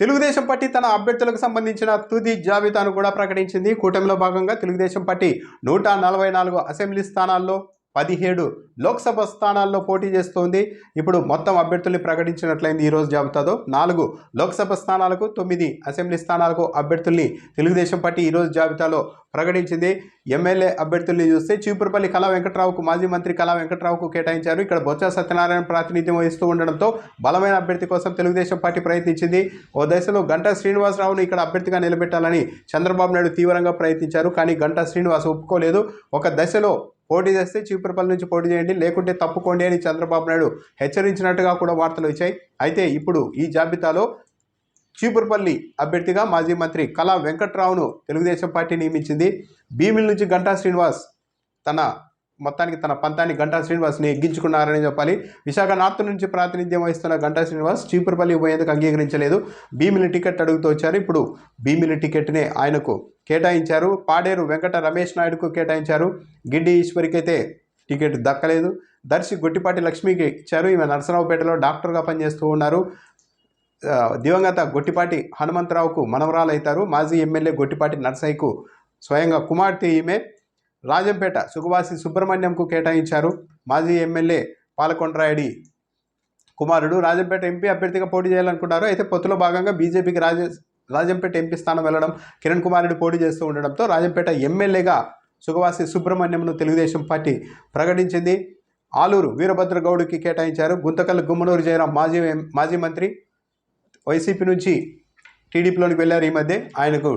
Telugu Desam party తన అభ్యర్థులకు సంబంధించిన తుది జాబితాను కూడా ప్రకటించింది. కూటమిలో భాగంగా తెలుగుదేశం పార్టీ నూట నలభై నాలుగు అసెంబ్లీ స్థానాల్లో పదిహేడు లోక్సభ స్థానాల్లో పోటీ చేస్తోంది. ఇప్పుడు మొత్తం అభ్యర్థుల్ని ప్రకటించినట్లయింది ఈరోజు జాబితాతో నాలుగు లోక్సభ స్థానాలకు తొమ్మిది అసెంబ్లీ స్థానాలకు అభ్యర్థుల్ని తెలుగుదేశం పార్టీ ఈరోజు జాబితాలో ప్రకటించింది. ఎమ్మెల్యే అభ్యర్థుల్ని చూస్తే చీపురుపల్లి కళా వెంకట్రావుకు మాజీ మంత్రి కళా వెంకట్రావుకు కేటాయించారు. ఇక్కడ బొత్స సత్యనారాయణ ప్రాతినిధ్యం వహిస్తూ ఉండడంతో బలమైన అభ్యర్థి కోసం తెలుగుదేశం పార్టీ ప్రయత్నించింది. ఓ దశలో గంటా శ్రీనివాసరావును ఇక్కడ అభ్యర్థిగా నిలబెట్టాలని చంద్రబాబు నాయుడు తీవ్రంగా ప్రయత్నించారు. కానీ గంటా శ్రీనివాస్ ఒప్పుకోలేదు. ఒక దశలో పోటీ చేస్తే చీపురుపల్లి నుంచి పోటీ చేయండి. లేకుంటే తప్పుకోండి అని చంద్రబాబు నాయుడు హెచ్చరించినట్టుగా కూడా వార్తలు వచ్చాయి. అయితే ఇప్పుడు ఈ జాబితాలో చీపురుపల్లి అభ్యర్థిగా మాజీ మంత్రి కళా వెంకట్రావును తెలుగుదేశం పార్టీ నియమించింది. భీమిల నుంచి గంటా శ్రీనివాస్ తన మొత్తానికి తన పంతాన్ని గంటా శ్రీనివాస్ని ఎగ్గించుకున్నారని చెప్పాలి. విశాఖ నార్త్ నుంచి ప్రాతినిధ్యం వహిస్తున్న గంటా శ్రీనివాస్ చీపురుపల్లి పోయేందుకు అంగీకరించలేదు. భీమిలి టికెట్ అడుగుతూ వచ్చారు. ఇప్పుడు భీమిలి టికెట్నే ఆయనకు కేటాయించారు. పాడేరు వెంకట రమేష్ నాయుడుకు కేటాయించారు. గిడ్డి ఈశ్వరికి అయితే టికెట్ దక్కలేదు. దర్శి గొట్టిపాటి లక్ష్మికి ఇచ్చారు. ఈమె నరసరావుపేటలో డాక్టర్గా పనిచేస్తూ ఉన్నారు. దివంగత గొట్టిపాటి హనుమంతరావుకు మనవరాలు అవుతారు మాజీ ఎమ్మెల్యే గొట్టిపాటి నర్సయ్యకు స్వయంగా కుమార్తె ఈమె. రాజంపేట సుఖవాసి సుబ్రహ్మణ్యంకు కేటాయించారు. మాజీ ఎమ్మెల్యే పాలకొండరాయుడి కుమారుడు రాజంపేట ఎంపీ అభ్యర్థిగా పోటీ చేయాలనుకున్నారు. అయితే పొత్తులో భాగంగా బీజేపీకి రాజ రాజంపేట ఎంపీ స్థానం వెళ్ళడం కిరణ్ కుమారుడు పోటీ చేస్తూ ఉండడంతో రాజంపేట ఎమ్మెల్యేగా సుగవాసి సుబ్రహ్మణ్యంను తెలుగుదేశం పార్టీ ప్రకటించింది. ఆలూరు వీరభద్రగౌడ్కి కేటాయించారు. గుంతకల్ గుమ్మనూరు జయరాం మాజీ మాజీ మంత్రి. వైసీపీ నుంచి టీడీపీలోనికి వెళ్ళారు ఈ మధ్య ఆయనకు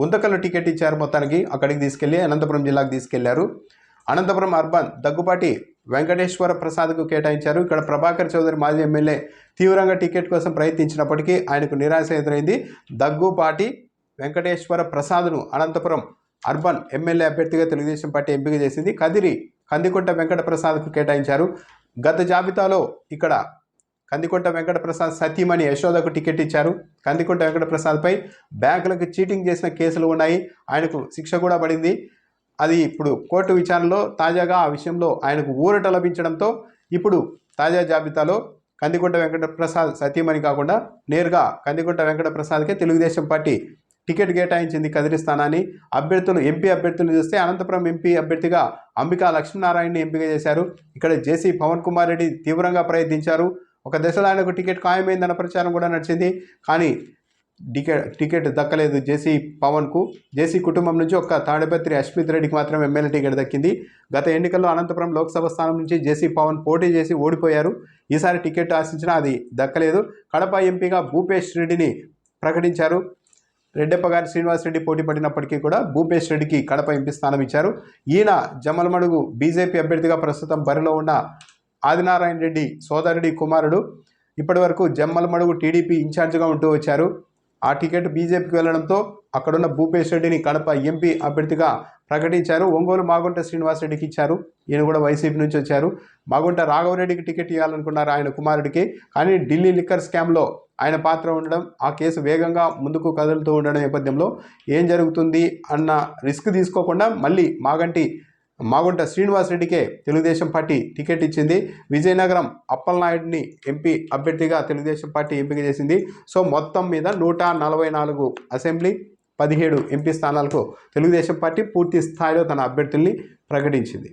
గుంతకల్లో టికెట్ ఇచ్చారు మొత్తానికి. అక్కడికి తీసుకెళ్ళి అనంతపురం జిల్లాకు తీసుకెళ్ళారు. అనంతపురం అర్బన్ దగ్గుపాటి వెంకటేశ్వర ప్రసాద్కు కేటాయించారు. ఇక్కడ ప్రభాకర్ చౌదరి మాజీ ఎమ్మెల్యే తీవ్రంగా టికెట్ కోసం ప్రయత్నించినప్పటికీ ఆయనకు నిరాశ ఎదురైంది. దగ్గుపాటి వెంకటేశ్వర ప్రసాద్ను అనంతపురం అర్బన్ ఎమ్మెల్యే అభ్యర్థిగా తెలుగుదేశం పార్టీ ఎంపిక చేసింది. కదిరి కందికొంట వెంకట ప్రసాద్కు కేటాయించారు. గత జాబితాలో ఇక్కడ కందికొంట వెంకట ప్రసాద్ సతీమణి యశోదకు టికెట్ ఇచ్చారు. కందికొంట వెంకట ప్రసాద్పై బ్యాంకులకు చీటింగ్ చేసిన కేసులు ఉన్నాయి. ఆయనకు శిక్ష కూడా పడింది. అది ఇప్పుడు కోర్టు విచారణలో తాజాగా ఆ విషయంలో ఆయనకు ఊరట లభించడంతో ఇప్పుడు తాజా జాబితాలో కందికొంట వెంకట ప్రసాద్ సతీమణి కాకుండా నేరుగా కందికొంట వెంకట ప్రసాద్కే తెలుగుదేశం పార్టీ టికెట్ కేటాయించింది కదిరి స్థానాన్ని. అభ్యర్థులు ఎంపీ అభ్యర్థులు చూస్తే అనంతపురం ఎంపీ అభ్యర్థిగా అంబికా లక్ష్మీనారాయణని ఎంపిక చేశారు. ఇక్కడ జేసీ పవన్ కుమార్ రెడ్డి తీవ్రంగా ప్రయత్నించారు. ఒక దశలో ఆయనకు టికెట్ ఖాయమైందన్న ప్రచారం కూడా నడిచింది. కానీ టికెట్ టికెట్ దక్కలేదు జేసీ పవన్కు. జేసీ కుటుంబం నుంచి ఒక్క తాడిపత్రి అశ్మిత్ రెడ్డికి మాత్రం ఎమ్మెల్యే టికెట్ దక్కింది. గత ఎన్నికల్లో అనంతపురం లోక్సభ స్థానం నుంచి జేసీ పవన్ పోటీ చేసి ఓడిపోయారు. ఈసారి టికెట్ ఆశించినా అది దక్కలేదు. కడప ఎంపీగా భూపేష్ రెడ్డిని ప్రకటించారు. రెడ్డప్ప గారి శ్రీనివాస్ రెడ్డి పోటీ పడినప్పటికీ కూడా భూపేష్ రెడ్డికి కడప ఎంపీ స్థానం ఇచ్చారు. ఈయన జమలమడుగు బీజేపీ అభ్యర్థిగా ప్రస్తుతం బరిలో ఉన్న ఆదినారాయణ రెడ్డి సోదరుడి కుమారుడు. ఇప్పటివరకు జమ్మలమడుగు టీడీపీ ఇన్ఛార్జిగా ఉంటూ వచ్చారు. ఆ టికెట్ బీజేపీకి వెళ్ళడంతో అక్కడున్న భూపేష్ రెడ్డిని కడప ఎంపీ అభ్యర్థిగా ప్రకటించారు. ఒంగోలు మాగుంట శ్రీనివాస్ రెడ్డికి ఇచ్చారు. ఈయన కూడా వైసీపీ నుంచి వచ్చారు. మాగుంట రాఘవరెడ్డికి టికెట్ ఇవ్వాలనుకున్నారు ఆయన కుమారుడికి. కానీ ఢిల్లీ లిక్కర్ స్కామ్లో ఆయన పాత్ర ఉండడం ఆ కేసు వేగంగా ముందుకు కదులుతూ ఉండడం నేపథ్యంలో ఏం జరుగుతుంది అన్న రిస్క్ తీసుకోకుండా మళ్ళీ మాగంటి మాగుంట శ్రీనివాస్ రెడ్డికే తెలుగుదేశం పార్టీ టికెట్ ఇచ్చింది. విజయనగరం అప్పలనాయుడిని ఎంపీ అభ్యర్థిగా తెలుగుదేశం పార్టీ ఎంపిక చేసింది. సో మొత్తం మీద నూట నలభై నాలుగు అసెంబ్లీ పదిహేడు ఎంపీ స్థానాలకు తెలుగుదేశం పార్టీ పూర్తి స్థాయిలో తన అభ్యర్థుల్ని ప్రకటించింది.